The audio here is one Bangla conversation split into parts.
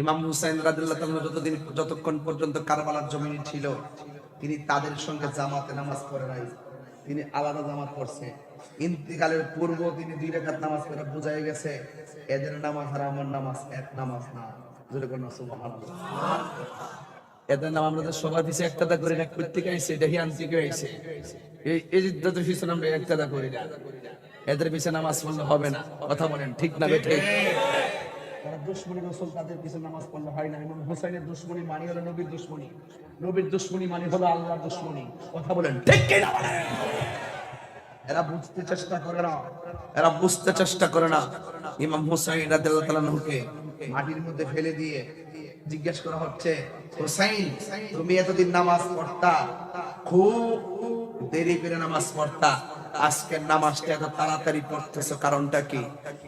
ইমাম হুসাইন রাদিল্লাহ যতদিন, যতক্ষণ পর্যন্ত কারবালার জমিনে ছিল, তিনি তাদের সঙ্গে জামাতে নামাজ পড়ে নাই। তিনি আলাদা জামাত পড়ছে। ইন্তিকালের পূর্ব তিনি দুই রেখাত নামাজ পড়ে, বুঝাই গেছে, এদের নামাজ আর আমার নামাজ এক নামাজ না। এদের পিছনে আমরা হবে না। কথা বলেন, ঠিক না বেঠে? তারা দুশ্মনী রসুল, তাদের পিছনে নামাজ পড়লে হয় না। হুসাইনের দুশ্মনী মানি হলো নবীর দুশ্মনী। নবীর দুশ্মনী মানি হলো আল্লাহর দুশ্মনী। কথা বলেন এরা বুঝতে চেষ্টা করে না। এরা বুঝতে চেষ্টা করে না। ইমাম হুসাইন মাটির মধ্যে ফেলে দিয়ে জিজ্ঞেস করা হচ্ছে, হুসাইন, তুমি এতদিন নামাজ পড়তা? খুব দেরি করে নামাজ পড়তা? আজকের নামাজটা এত তাড়াতাড়ি পড়তেছো কারণটা কি?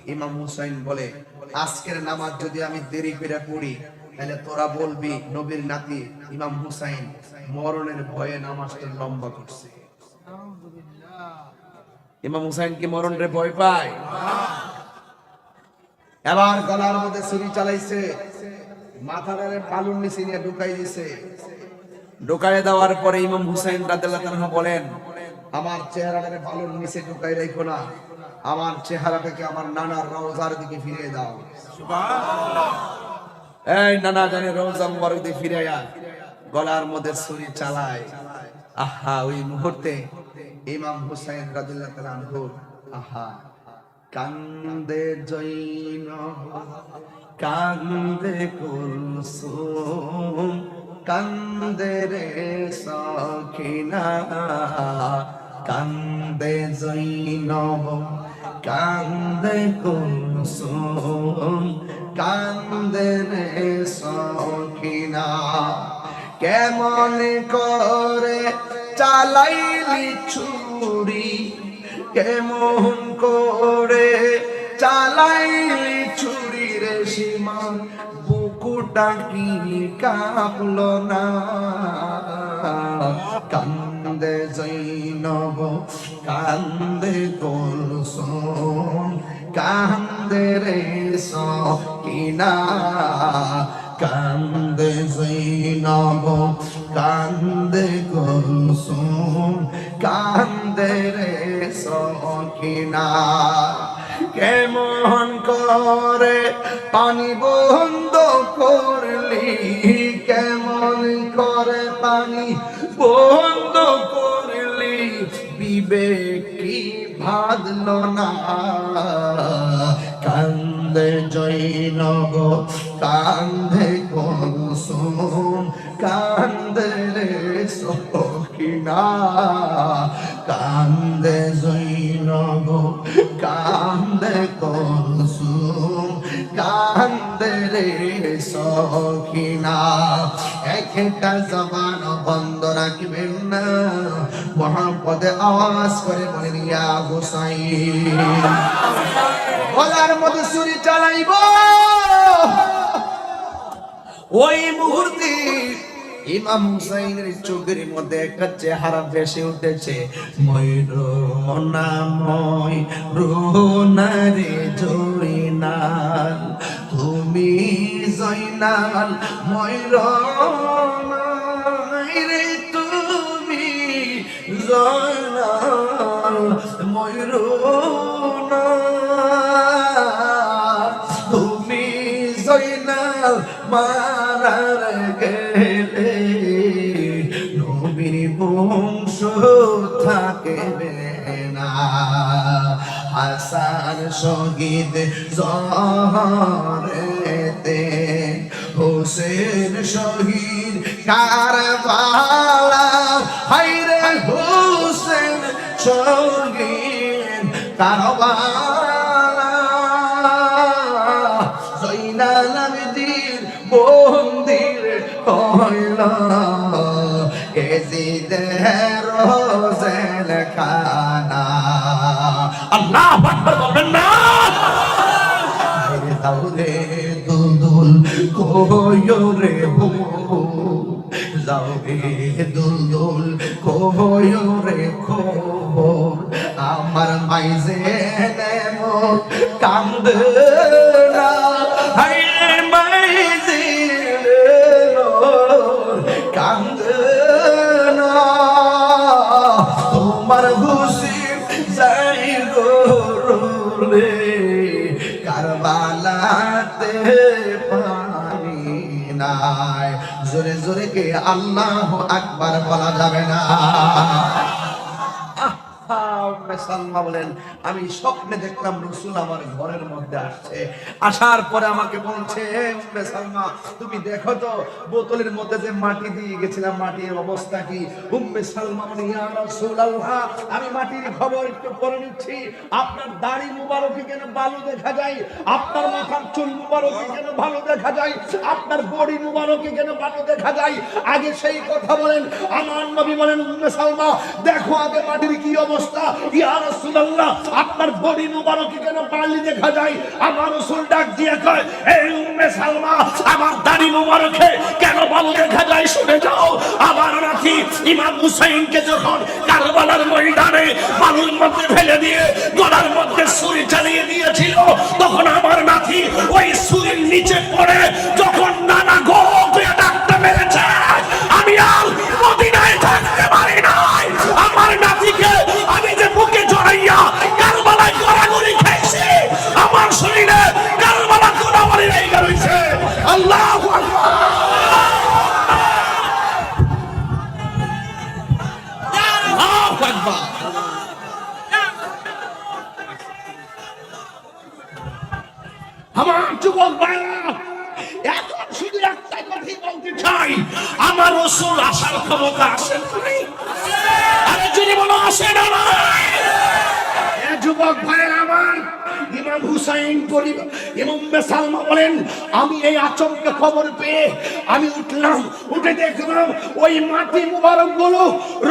ইমাম হুসাইন বলে, আজকের নামাজ যদি আমি দেরি করে পড়ি, তাহলে তোরা বলবি, নবীর নাতি ইমাম হুসাইন মরণের ভয়ে নামাজটা লম্বা করছে। ইমাম হুসাইন কি মরণ রে ভয় পায়? এবার গলার মধ্যে ছুরি চালাইছে মাথাটারে পালুর নিচে নিয়ে ঢুকাই দিছে। ঢুকাই দেওয়ার পরে ইমাম হুসাইন রাদিয়াল্লাহু তাআলা বলেন আমার চেহারাটাকে পালুর নিচে ঢুকাই রাখো না। আমার চেহারাটাকে আমার নানার রওজার দিকে ফিরিয়ে দাও। এই নানা জানে রওজা মুবারক দিয়ে ফিরে আয়। গলার মধ্যে ছুরি চালায়। আহা, ওই মুহূর্তে ইমাম হুসাইন রাদিয়াল্লাহু তাআলা আনহু, আহা, কান্দে জৈন কান্দে কুলসুম, কান্দে রে সখিনা। কান্দে জৈনব কান্দে কুলসুম কান্দে রে সখিনা কেমন করে চালাইলি ছুরি কেমন করে চালাইলি ছুরি রে সীমান বুকুটা কি কাঁপলো না কান্দে জৈনব, কান্দে গোলসন কান্দে রে সকিনা কান্দে জৈনব, কান্দে গোলসন কান্দে রে সকিনা কেমন করে পানি বন্ধ করলি, কেমন করে পানি বন্ধ বিবেক কি ভাদল না কান্দে জৈনব কান্দে কুসুম, কান্দে রে সখিনা। কান্দে জৈনব কান্দে কুসুম, কান্দে রে সখিনা। একটা জবান বন্ধ রাখবেন না। মহাপদে আওয়াজ করে বলে দিয়া গোসাই গলার চালাইব। ওই মুহূর্তে ইমাম হুসাইনের চোখের মধ্যে একটা চেহারা ভেসে উঠেছে। ময়ূর নাময়, রোনারে তুমি জয়নাল, ময়ূর জয়নাল ময়ূর তুমি জয়নাল মারার গেলে নবীর বংশ থাকবে না হাসান সংগীত জহরেতে হোসেন শহীদ কারবালা হইল এজিদের রোজেল খানা আল্লাহ আকবার বলবেন না। দাউরে দুলদুল কোয়রে হো যাওবে দুলদুল কোয়রে খবর আমার মাইজে নেমো কান্দে। হারাতে পারি নাই। জোরে জোরে কে আল্লাহ আকবার বলা যাবে না। বলেন, আমি স্বপ্নে দেখলাম রসুল আমার ঘরের মধ্যে আসছে। আসার পরে আমাকে বলছে তুমি দেখো তো, বোতলের মধ্যে যে মাটি দিয়ে গেছিলাম, মাটির অবস্থা কি? উম্মে সালমা বলে, ইয়া রাসূলুল্লাহ, আমি মাটির খবর একটু পরে নিচ্ছি। আপনার দাড়ি মুবারকে কেন বালু দেখা যায়, আপনার মাথার চুল মুবারকে কেন ভালো দেখা যায়, আপনার বডি মুবারকে কেন ভালো দেখা যায়। আগে সেই কথা বলেন, আমার নবী বলেন, উম্মে সালমা, দেখো আগে মাটির কি অবস্থা ইয়া রাসূলুল্লাহ, আপনার মুবারকে কেন বালি দেখা যায়। আমার রাসূল ডাক দিয়ে কয়, এই উম্মে সালমা, আমার দাড়ি মুবারকে কেন দেখা যায় শুনে যাও। আমার নাতি ইমাম হুসাইনকে যখন কারবালার ময়দানে বালুর মধ্যে ফেলে দিয়ে গলার মধ্যে ছুরি চালিয়ে দিয়েছিল, তখন আমার নাতি ওই ছুরির নিচে পড়ে যখন নানা গো আমার যুবক ভাইরা, এখন শুধু একটাই কথাই বলতে চাই। আমার রসুল আসার ক্ষমতা আছে আরে যদি বলো আসে না যুবক ভাইরা আমার ইমাম হুসাইন ইমাম সালমা বলেন, আমি এই আচমকে খবর পেয়ে আমি উঠলাম, উঠে দেখলাম ওই মাটি মুবারকগুলো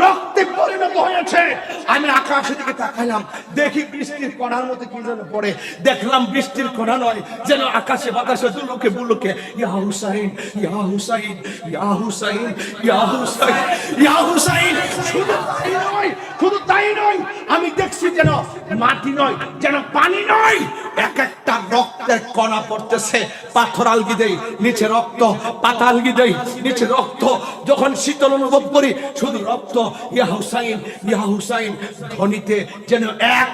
রক্তে পরিণত হয়েছে। আমি আকাশের দিকে তাকাইলাম, দেখি বৃষ্টির কণার মতো কি যেন পড়ে। দেখলাম বৃষ্টির কণা নয়, যেন আকাশে বাতাসে দুলোকে বুলোকে ইয়া হুসাইন ইয়া হুসাইন ইয়া হুসাইন ইয়া হুসাইন ইয়া হুসাইন, শুধু নয় শুধু তাই নয়, আমি দেখছি যেন মাটি নয়, যেন পানি নয়। এক একটা রক্তের কণা পড়তেছে পাথর আলগি দেই, নিচে রক্ত, পাতা আলগি দেই, নিচে রক্ত। যখন শীতল অনুভব করি, শুধু রক্ত। ইয়া হুসাইন ইয়া হুসাইন ধ্বনিতে যেন এক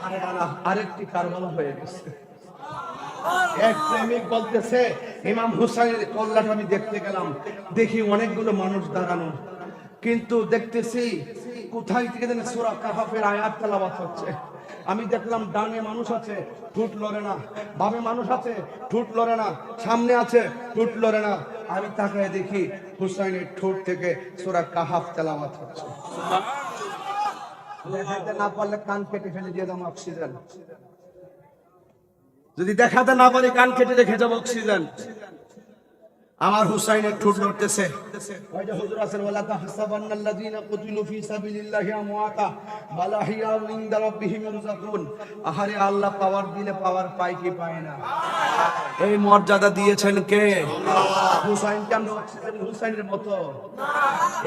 কারবালা, আরেকটি কারবালা হয়ে গেছে। এক প্রেমিক বলতেছে, ইমাম হুসাইনের কল্লাটা আমি দেখতে গেলাম। দেখি অনেকগুলো মানুষ দাঁড়ানো। কিন্তু দেখতেছি কোথায় থেকে যেন সূরা কাহাফের আয়াত তেলাওয়াত হচ্ছে? আমি দেখলাম ডানে মানুষ আছে ঠুট লড়ে না। বামে মানুষ আছে ঠুট লড়ে না। সামনে আছে ঠুট লড়ে না। আমি তাকায় দেখি হুসাইনের ঠোঁট থেকে সূরা কাহাফ তেলাওয়াত হচ্ছে। দেখাতে না পারলে কান কেটে ফেলে দিয়ে দাম অক্সিজেন। যদি দেখাতে না পারি কান কেটে রেখে যাব অক্সিজেন। আমার হুসাইনের ঠোঁট লড়তেছে ওই যে হুজুর আছেন, ওয়ালা তাহসাবান্নাল্লাযীনা কুতিলু ফি সাবিলিল্লাহি আমওয়াতা, বাল আহইয়াউ ইনদা রাব্বিহিম ইরযাকুন আহারে আল্লাহ, পাওয়ার দিলে পাওয়ার পায় কি পায় না? এই মর্যাদা দিয়েছেন কে? হুসাইন কেন হুসাইনের মতো?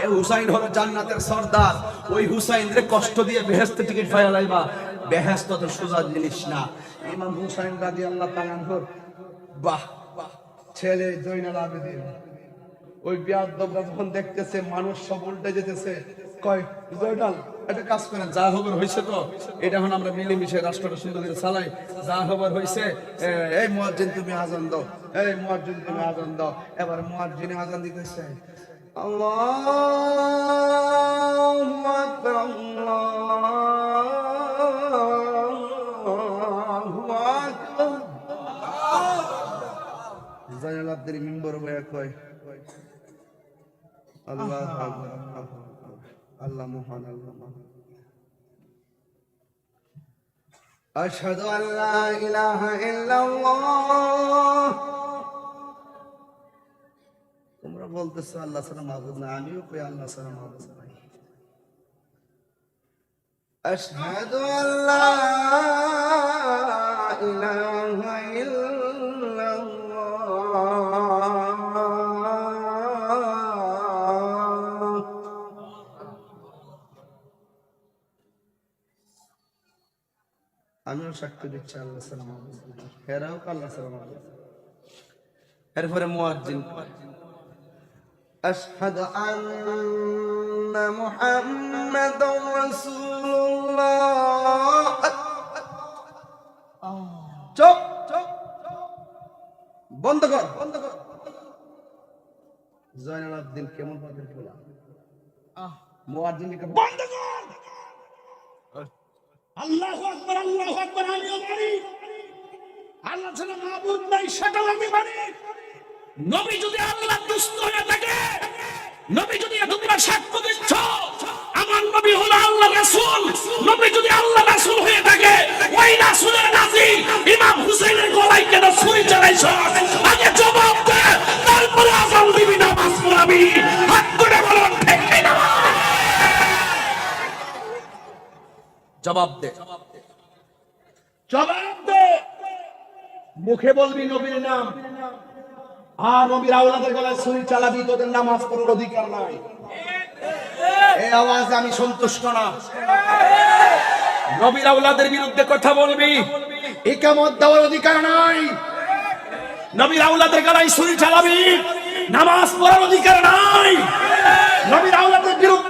এ হুসাইন হলো জান্নাতের সর্দার। ওই হুসাইন রে কষ্ট দিয়ে বেহেশতে টিকিট পাইয়া লাইবা। বেহেশত তো সোজা জিনিস না। ইমাম হুসাইন রাদিয়াল্লাহু তাআলা বাহ! ছেলে জৈনাল আবেদিন। ওই বিয়াদবরা যখন দেখতেছে, মানুষ সব উল্টে যেতেছে, কয়, জয়নাল, একটা কাজ করেন, যা খবর হয়েছে তো। এটা এখন আমরা মিলেমিশে রাষ্ট্রটা সুন্দর করে চালাই। যা খবর হয়েছে এই মুয়াজ্জিন তুমি আজান দাও, এই মুয়াজ্জিন তুমি আজান দাও। এবার মুয়াজ্জিনে আজান দিতেছে। আল্লাহু আকবার, আল্লাহু জাইনাল আব্দের মিম্বর বয়া কয় আল্লাহ আল্লাহ আকবার, আল্লাহ মহান আল্লাহ মহান। আশহাদু আল্লা ইলাহা ইল্লাল্লাহ। তোমরা বলতেছো আল্লাহ ছাড়া মাবুদ না আমিও কই আল্লাহ মাবুদ নাই। আশহাদু আল্লা ইলাহা সাক্ষ্য দিচ্ছি আল্লাহ সালাম হেরাও আল্লাহ সালাম এরপরে মুয়াজ্জিন أشهد أن محمد رسول الله চুপ বন্ধ কর বন্ধ কর জয়নাল আব্দিন কেমন পথের খোলা মুয়াজ্জিনকে বন্ধ কর আল্লাহ আকবর যদি আল্লাহ হয়ে থাকে, নবী যদি তোমরা সাক্ষ্য দিচ্ছ, আমার নবী হলো আল্লাহ রাসূল। নবী যদি আল্লাহ রাসূল হয়ে থাকে জবাব দে। জবাব দে। মুখে বলবি নবীর নাম। আর নবীর আওলাদের গলায় ছুরি চালাবি তোদের নামাজ পড়ার অধিকার নাই। এই আওয়াজে আমি সন্তুষ্ট না। নবীর আওলাদের বিরুদ্ধে কথা বলবি। একামত দেওয়ার অধিকার নাই। নবীর আওলাদের গলায় ছুরি চালাবি। নামাজ পড়ার অধিকার নাই। নবীর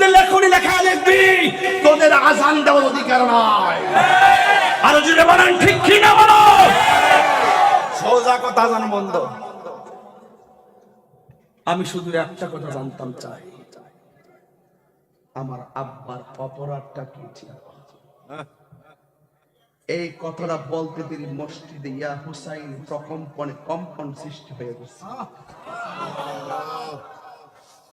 বিরুদ্ধে লেখনি লেখা লিখবি। তোদের আজান দেওয়ার অধিকার নাই। আরও জুড়ে বলেন, ঠিক কি না বলো? সোজা কথা জান বন্ধ। আমি শুধু একটা কথা জানতাম চাই। আমার আব্বার অপরাধটা কি ছিল? এই কথাটা বলতে তিনি মসজিদে ইয়া হুসাইন প্রকম্পনে কম্পন সৃষ্টি হয়ে গেছে।